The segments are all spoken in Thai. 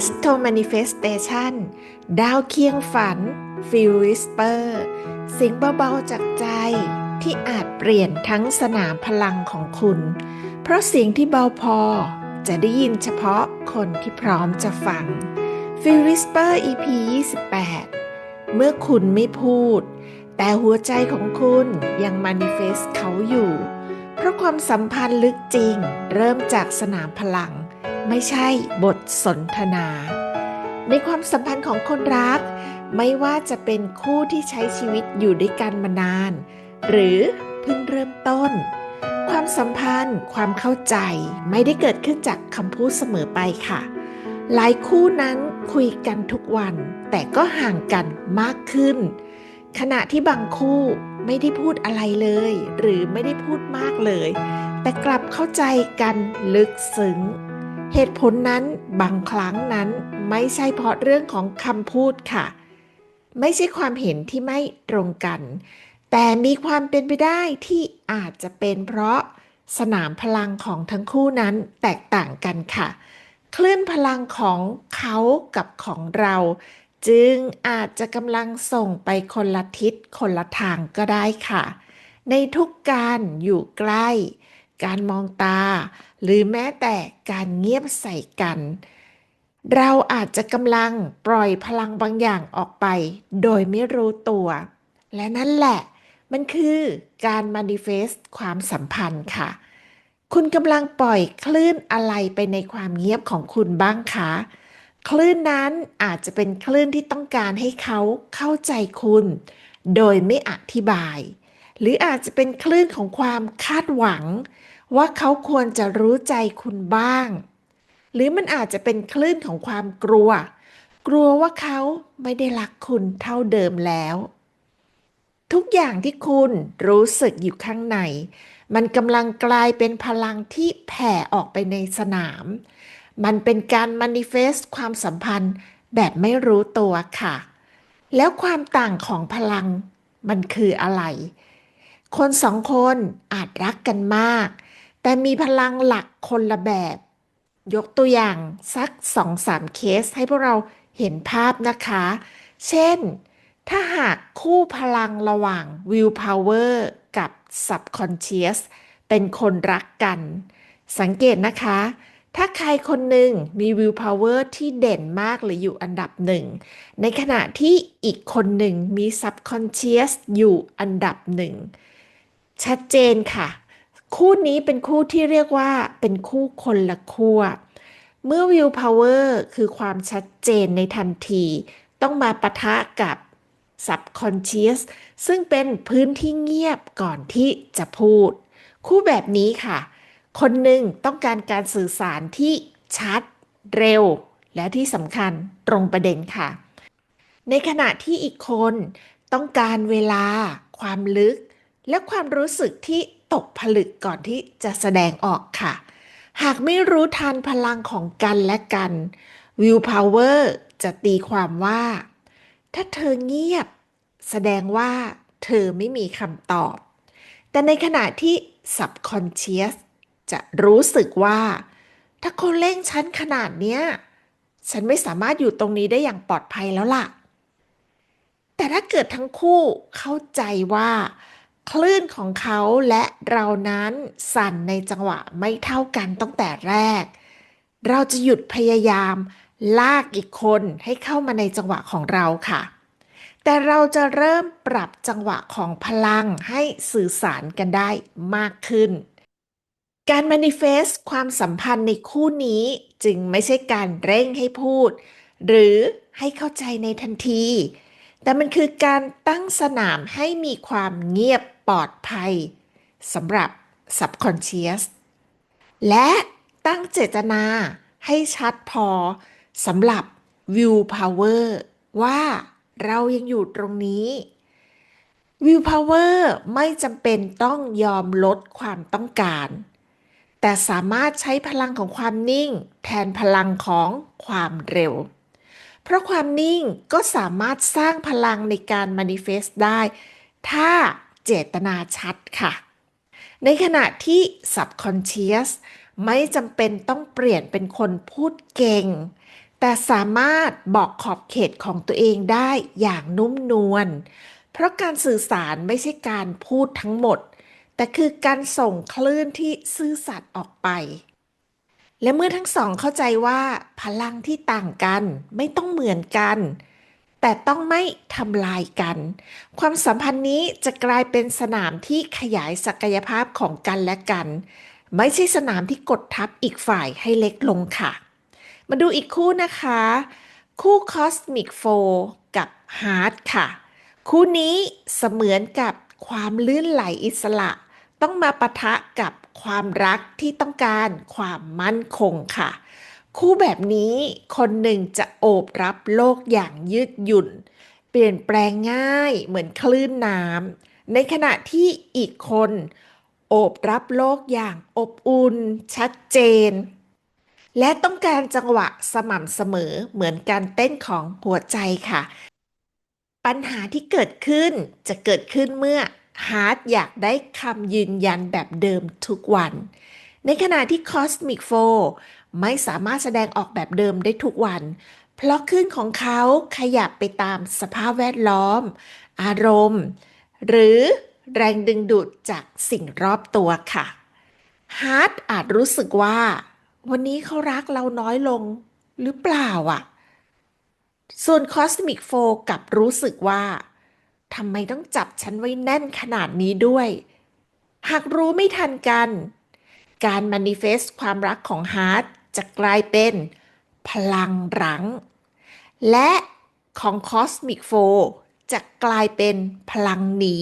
Astro Manifestation ดาวเคียงฝัน f e e l Whisper เสียงเบาๆจากใจที่อาจเปลี่ยนทั้งสนามพลังของคุณ เพราะเสียงที่เบาพอจะได้ยินเฉพาะคนที่พร้อมจะฟัง f e e l Whisper EP 28 เมื่อคุณไม่พูด แต่หัวใจของคุณยัง manifest เขาอยู่ เพราะความสัมพันธ์ลึกจริง เริ่มจากสนามพลัง ไม่ใช่บทสนทนา ในความสัมพันธ์ของคนรัก ไม่ว่าจะเป็นคู่ที่ใช้ชีวิตอยู่ด้วยกันมานาน หรือเพิ่งเริ่มต้น ความสัมพันธ์ ความเข้าใจไม่ได้เกิดขึ้นจากคำพูดเสมอไปค่ะ หลายคู่นั้นคุยกันทุกวัน แต่ก็ห่างกันมากขึ้น ขณะที่บางคู่ไม่ได้พูดอะไรเลย หรือไม่ได้พูดมากเลย แต่กลับเข้าใจกันลึกซึ้ง เหตุผลนั้นบางครั้งนั้นไม่ใช่เพราะเรื่องของคำพูดค่ะ ไม่ใช่ความเห็นที่ไม่ตรงกัน แต่มีความเป็นไปได้ที่อาจจะเป็นเพราะสนามพลังของทั้งคู่นั้นแตกต่างกันค่ะ คลื่นพลังของเขากับของเรา จึงอาจจะกำลังส่งไปคนละทิศคนละทางก็ได้ค่ะ ในทุกการอยู่ใกล้ การมองตา หรือแม้แต่การเงียบใส่กัน เราอาจจะกำลังปล่อยพลังบางอย่างออกไป โดยไม่รู้ตัว และนั่นแหละมันคือการ manifest ความสัมพันธ์ค่ะ คุณกำลังปล่อยคลื่นอะไรไปในความเงียบของคุณบ้างคะ คลื่นนั้นอาจจะเป็นคลื่นที่ต้องการให้เขาเข้าใจคุณ โดยไม่อธิบาย หรืออาจจะเป็นคลื่นของความคาดหวัง ว่าเขาควรจะรู้ใจคุณบ้าง หรือมันอาจจะเป็นคลื่นของความกลัว กลัวว่าเขาไม่ได้รักคุณเท่าเดิมแล้ว ทุกอย่างที่คุณรู้สึกอยู่ข้างใน มันกำลังกลายเป็นพลังที่แผ่ออกไปในสนาม มันเป็นการ manifest ความสัมพันธ์แบบไม่รู้ตัวค่ะ แล้วความต่างของพลังมันคืออะไร คนสองคนอาจรักกันมาก แต่มีพลังหลักคนละแบบ ยกตัวอย่างสักสองสามเคสให้พวกเราเห็นภาพนะคะ เช่น ถ้าหากคู่พลังระหว่าง will power กับ subconscious เป็นคนรักกัน สังเกตนะคะ ถ้าใครคนหนึ่งมี will power ที่เด่นมากหรืออยู่อันดับหนึ่ง ในขณะที่อีกคนหนึ่งมี subconscious อยู่อันดับหนึ่ง ชัดเจนค่ะ คู่นี้เป็นคู่ที่เรียกว่าเป็นคู่คนละขั้วเมื่อ will power คือความชัดเจนในทันที ต้องมาปะทะกับ subconscious ซึ่งเป็นพื้นที่เงียบก่อนที่จะพูด คู่แบบนี้ค่ะ คนหนึ่งต้องการการสื่อสารที่ชัด เร็ว และที่สำคัญตรงประเด็นค่ะ ในขณะที่อีกคนต้องการเวลา ความลึก และความรู้สึกที่ ตกผลึกก่อนที่จะแสดงออกค่ะ หากไม่รู้ทันพลังของกันและกัน will power จะตีความว่า ถ้าเธอเงียบ แสดงว่าเธอไม่มีคำตอบ แต่ในขณะที่ subconscious จะรู้สึกว่า ถ้าคนเร่งฉันขนาดเนี้ย ฉันไม่สามารถอยู่ตรงนี้ได้อย่างปลอดภัยแล้วล่ะ แต่ถ้าเกิดทั้งคู่เข้าใจว่า คลื่นของเขาและเรานั้นสั่นในจังหวะไม่เท่ากันตั้งแต่แรก เราจะหยุดพยายาม ลากอีกคนให้เข้ามาในจังหวะของเราค่ะ แต่เราจะเริ่มปรับจังหวะของพลังให้สื่อสารกันได้มากขึ้น การ manifest ความสัมพันธ์ในคู่นี้จึงไม่ใช่การเร่งให้พูด หรือให้เข้าใจในทันที แต่มันคือการตั้งสนามให้มีความเงียบปลอดภัยสำหรับ subconscious และตั้งเจตนาให้ชัดพอสำหรับ will power ว่าเรายังอยู่ตรงนี้ will power ไม่จำเป็นต้องยอมลดความต้องการ แต่สามารถใช้พลังของความนิ่ง แทนพลังของความเร็ว ราะความนิ่งก็สามารถสร้างพลังในการ manifest ได้ ถ้าเจตนาชัดค่ะ ในขณะที่ subconscious ไม่จำเป็นต้องเปลี่ยนเป็นคนพูดเก่ง แต่สามารถบอกขอบเขตของตัวเองได้อย่างนุ่มนวล เพราะการสื่อสารไม่ใช่การพูดทั้งหมด แต่คือการส่งคลื่นที่ซื่อสัตย์ออกไป และเมื่อทั้งสองเข้าใจว่าพลังที่ต่างกันไม่ต้องเหมือนกัน แต่ต้องไม่ทำลายกัน ความสัมพันธ์นี้จะกลายเป็นสนามที่ขยายศักยภาพของกันและกัน ไม่ใช่สนามที่กดทับอีกฝ่ายให้เล็กลงค่ะ มาดูอีกคู่นะคะ คู่ Cosmic f o กับ Heart ค่ะ คู่นี้เสมือนกับความลื่นไหลอิสระ ต้องมาปะทะกับ ความรักที่ต้องการความมั่นคงค่ะ คู่แบบนี้คนหนึ่งจะโอบรับโลกอย่างยืดหยุ่น เปลี่ยนแปลงง่ายเหมือนคลื่นน้ำในขณะที่อีกคน โอบรับโลกอย่างอบอุ่นชัดเจน และต้องการจังหวะสม่ำเสมอเหมือนการเต้นของหัวใจค่ะ ปัญหาที่เกิดขึ้นจะเกิดขึ้นเมื่อ ฮาร์ดอยากได้คำยืนยันแบบเดิมทุกวัน ในขณะที่ Cosmic f o ไม่สามารถแสดงออกแบบเดิมได้ทุกวัน เพราะคลื่นของเขาขยับไปตามสภาพแวดล้อม อารมณ์ หรือแรงดึงดูดจากสิ่งรอบตัวค่ะฮาร์ดอาจรู้สึกว่า วันนี้เขารักเราน้อยลงหรือเปล่าอะ ส่วน Cosmic f o กลับรู้สึกว่า ทำไมต้องจับฉันไว้แน่นขนาดนี้ด้วย หากรู้ไม่ทันกัน การ manifest ความรักของฮาร์ดจะกลายเป็นพลังรั้งและของ Cosmic f o จะกลายเป็นพลังหนี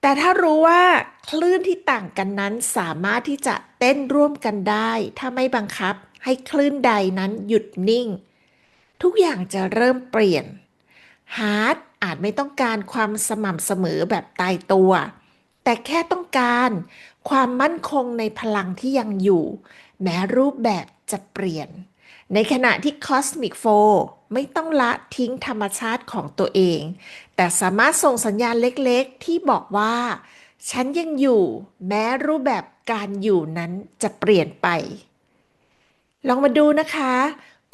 แต่ถ้ารู้ว่าคลื่นที่ต่างกันนั้นสามารถที่จะเต้นร่วมกันได้ ถ้าไม่บังคับให้คลื่นใดนั้นหยุดนิ่ง ทุกอย่างจะเริ่มเปลี่ยนฮาร์ด อาจไม่ต้องการความสม่ำเสมอแบบตายตัว แต่แค่ต้องการความมั่นคงในพลังที่ยังอยู่ แม้รูปแบบจะเปลี่ยน ในขณะที่ Cosmic f o ไม่ต้องละทิ้งธรรมชาติของตัวเอง แต่สามารถส่งสัญญาณเล็กๆ ที่บอกว่า ฉันยังอยู่ แม้รูปแบบการอยู่นั้นจะเปลี่ยนไป ลองมาดูนะคะ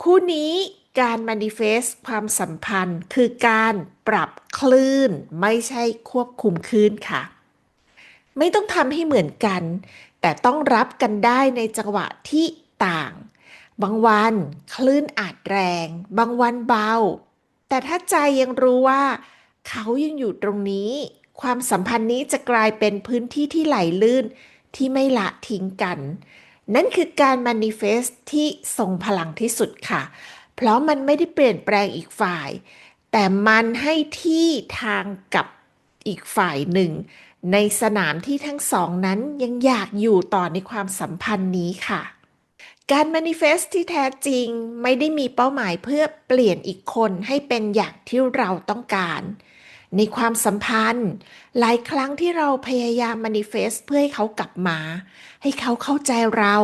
คู่นี้ การ manifest ความสัมพันธ์ คือการปรับคลื่นไม่ใช่ควบคุมคลื่นค่ะ ไม่ต้องทำให้เหมือนกัน แต่ต้องรับกันได้ในจังหวะที่ต่าง บางวันคลื่นอาจแรง บางวันเบา แต่ถ้าใจยังรู้ว่า เขายังอยู่ตรงนี้ ความสัมพันธ์นี้จะกลายเป็นพื้นที่ที่ไหลลื่นที่ไม่ละทิ้งกัน นั่นคือการ manifest ที่ทรงพลังที่สุดค่ะ เพราะมันไม่ได้เปลี่ยนแปลงอีกฝ่าย แต่มันให้ที่ทางกับอีกฝ่ายหนึ่ง ในสนามที่ทั้งสองนั้นยังอยากอยู่ต่อในความสัมพันธ์นี้ค่ะ การ manifest ที่แท้จริงไม่ได้มีเป้าหมายเพื่อเปลี่ยนอีกคนให้เป็นอย่างที่เราต้องการ ในความสัมพันธ์ หลายครั้งที่เราพยายาม manifest เพื่อให้เขากลับมา ให้เขาเข้าใจเรา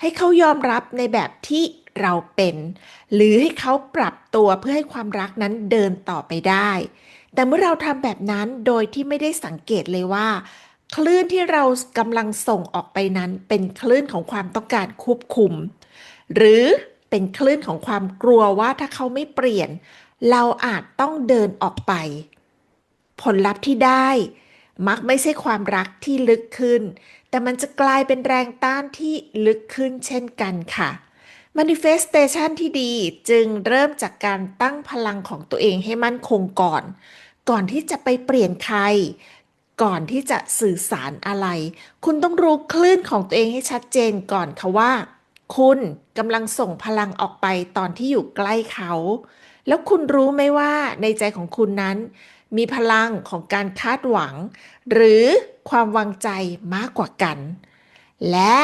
ให้เขายอมรับในแบบที่ เราเป็น หรือให้เขาปรับตัวเพื่อให้ความรักนั้นเดินต่อไปได้ แต่เมื่อเราทำแบบนั้นโดยที่ไม่ได้สังเกตเลยว่า คลื่นที่เรากำลังส่งออกไปนั้น เป็นคลื่นของความต้องการควบคุม หรือเป็นคลื่นของความกลัวว่าถ้าเขาไม่เปลี่ยน เราอาจต้องเดินออกไป ผลลัพธ์ที่ได้ มักไม่ใช่ความรักที่ลึกขึ้น แต่มันจะกลายเป็นแรงต้านที่ลึกขึ้นเช่นกันค่ะ manifestation ที่ดีจึงเริ่มจากการตั้งพลังของตัวเองให้มั่นคงก่อน ก่อนที่จะไปเปลี่ยนใคร ก่อนที่จะสื่อสารอะไร คุณต้องรู้คลื่นของตัวเองให้ชัดเจนก่อนค่ะว่า คุณกำลังส่งพลังออกไปตอนที่อยู่ใกล้เขา แล้วคุณรู้ไหมว่าในใจของคุณนั้น มีพลังของการคาดหวัง หรือความวางใจมากกว่ากัน และ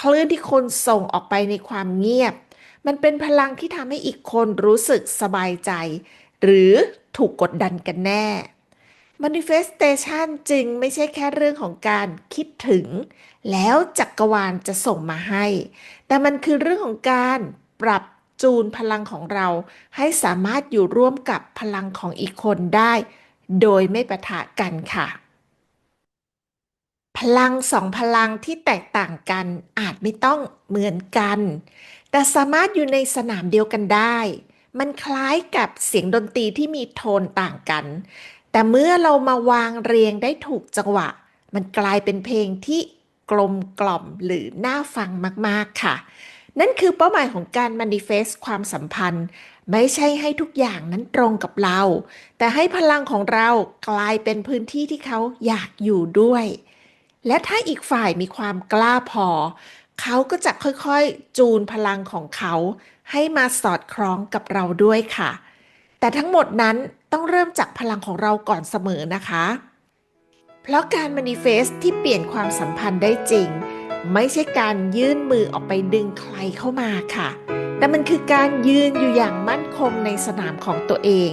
คลื่นที่คุณส่งออกไปในความเงียบ มันเป็นพลังที่ทำให้อีกคนรู้สึกสบายใจ หรือถูกกดดันกันแน่ manifestation จึงไม่ใช่แค่เรื่องของการคิดถึง แล้วจักรวาลจะส่งมาให้ แต่มันคือเรื่องของการปรับจูนพลังของเรา ให้สามารถอยู่ร่วมกับพลังของอีกคนได้ โดยไม่ปะทะกันค่ะ พลังสองพลังที่แตกต่างกันอาจไม่ต้องเหมือนกัน แต่สามารถอยู่ในสนามเดียวกันได้ มันคล้ายกับเสียงดนตรีที่มีโทนต่างกัน แต่เมื่อเรามาวางเรียงได้ถูกจังหวะ มันกลายเป็นเพลงที่กลมกล่อมหรือน่าฟังมาก ๆ ค่ะ นั่นคือเป้าหมายของการ manifest ความสัมพันธ์ ไม่ใช่ให้ทุกอย่างนั้นตรงกับเรา แต่ให้พลังของเรากลายเป็นพื้นที่ที่เขาอยากอยู่ด้วย และถ้าอีกฝ่ายมีความกล้าพอ เขาก็จะค่อยๆ จูนพลังของเขาให้มาสอดคล้องกับเราด้วยค่ะ แต่ทั้งหมดนั้นต้องเริ่มจากพลังของเราก่อนเสมอนะคะ เพราะการ manifest ที่เปลี่ยนความสัมพันธ์ได้จริง ไม่ใช่การยื่นมือออกไปดึงใครเข้ามาค่ะ แต่มันคือการยืนอยู่อย่างมั่นคงในสนามของตัวเอง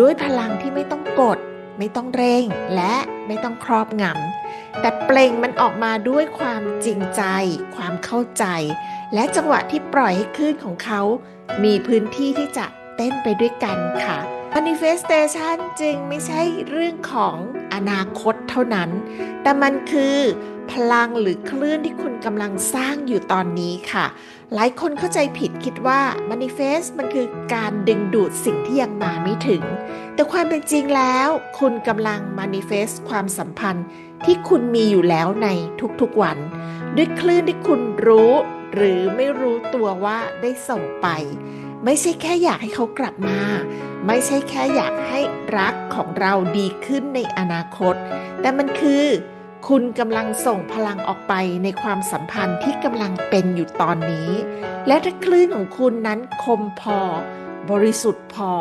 ด้วยพลังที่ไม่ต้องกด ไม่ต้องเร่ง และไม่ต้องครอบงำ แต่เปล่งมันออกมาด้วยความจริงใจ ความเข้าใจ และจังหวะที่ปล่อยให้คลื่นของเขา มีพื้นที่ที่จะเต้นไปด้วยกันค่ะ manifestation จึงไม่ใช่เรื่องของอนาคตเท่านั้น แต่มันคือพลังหรือคลื่นที่คุณกำลังสร้างอยู่ตอนนี้ค่ะ หลายคนเข้าใจผิดคิดว่า manifest มันคือการดึงดูดสิ่งที่ยังมาไม่ถึง แต่ความเป็นจริงแล้ว คุณกำลัง manifest ความสัมพันธ์ ที่คุณมีอยู่แล้วในทุกๆวัน ด้วยคลื่นที่คุณรู้ หรือไม่รู้ตัวว่าได้ส่งไป ไม่ใช่แค่อยากให้เขากลับมา ไม่ใช่แค่อยากให้รักของเราดีขึ้นในอนาคต แต่มันคือคุณกำลังส่งพลังออกไปในความสัมพันธ์ที่กำลังเป็นอยู่ตอนนี้ และถ้าคลื่นของคุณนั้นคมพอ บริสุทธิ์พอ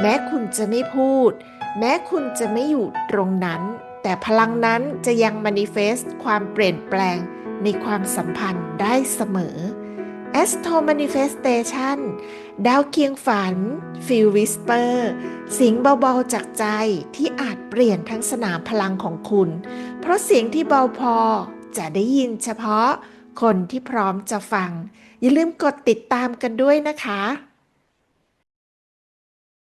แม้คุณจะไม่พูด แม้คุณจะไม่อยู่ตรงนั้น แต่พลังนั้นจะยัง manifest ความเปลี่ยนแปลงในความสัมพันธ์ได้เสมอ Astro Manifestation ดาวเคียงฝัน Feel Whisper เสียงเบาๆจากใจที่อาจเปลี่ยนทั้งสนามพลังของคุณ เพราะเสียงที่เบาพอจะได้ยินเฉพาะคนที่พร้อมจะฟัง อย่าลืมกดติดตามกันด้วยนะคะ